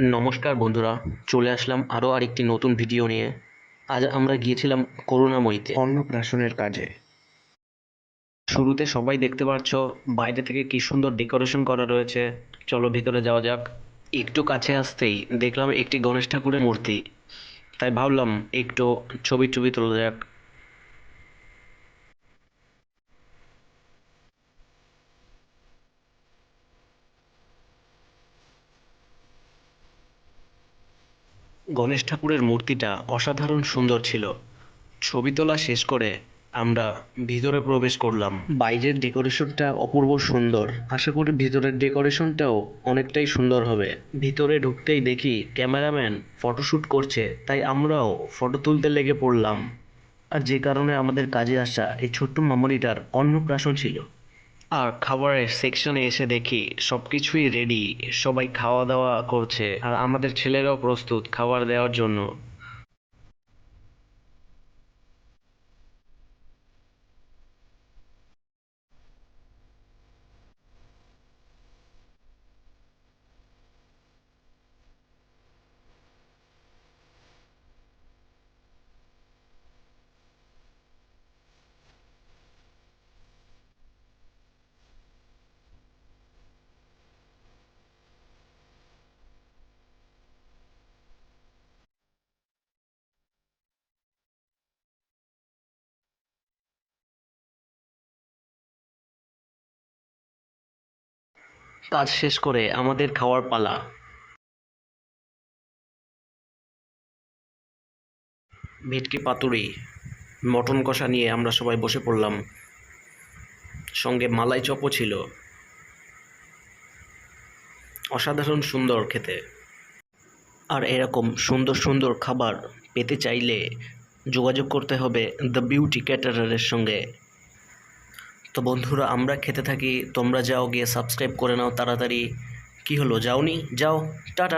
নমস্কার বন্ধুরা, চলে আসলাম আরও আরেকটি নতুন ভিডিও নিয়ে। আজ আমরা গিয়েছিলাম করুণাময়ীতে। অন্নপ্রাশনের কাজে। শুরুতে সবাই দেখতে পাচ্ছ, বাইরে থেকে কি সুন্দর ডেকোরেশন করা রয়েছে। চলো ভিতরে যাওয়া যাক। একটু কাছে আসতেই দেখলাম একটি গণেশ ঠাকুরের মূর্তি। তাই ভাবলাম একটু ছবি টবি তোলা যাক। গণেশ ঠাকুরের মূর্তিটা অসাধারণ সুন্দর ছিল। ছবি তোলা শেষ করে আমরা ভিতরে প্রবেশ করলাম। বাইরের ডেকোরেশনটা অপূর্ব সুন্দর। আশা করি ভিতরের ডেকোরেশনটাও অনেকটাই সুন্দর হবে। ভিতরে ঢুকতেই দেখি ক্যামেরাম্যান ফটোশ্যুট করছে, তাই আমরাও ফটো তুলতে লেগে পড়লাম। আর যে কারণে আমাদের কাজে আসা এই ছোট্ট মামনিটার অন্নপ্রাশন ছিল। আর খাবারের সেকশনে এসে দেখি সব কিছুই রেডি সবাই খাওয়া দাওয়া করছে, আর আমাদের ছেলেরাও প্রস্তুত খাবার দেওয়ার জন্য। কাজ শেষ করে আমাদের খাওয়ার পালা। ভেটকি পাতুরি, মটন কষা নিয়ে আমরা সবাই বসে পড়লাম। সঙ্গে মালাই চপও ছিল। অসাধারণ সুন্দর খেতে। আর এরকম সুন্দর সুন্দর খাবার পেতে চাইলে যোগাযোগ করতে হবে দ্য বিউটি ক্যাটারারের সঙ্গে। তো বন্ধুরা, আমরা খেতে থাকি, তোমরা যাও গিয়ে সাবস্ক্রাইব করে নাও তাড়াতাড়ি। কি হলো? যাওনি? যাও, টাটা।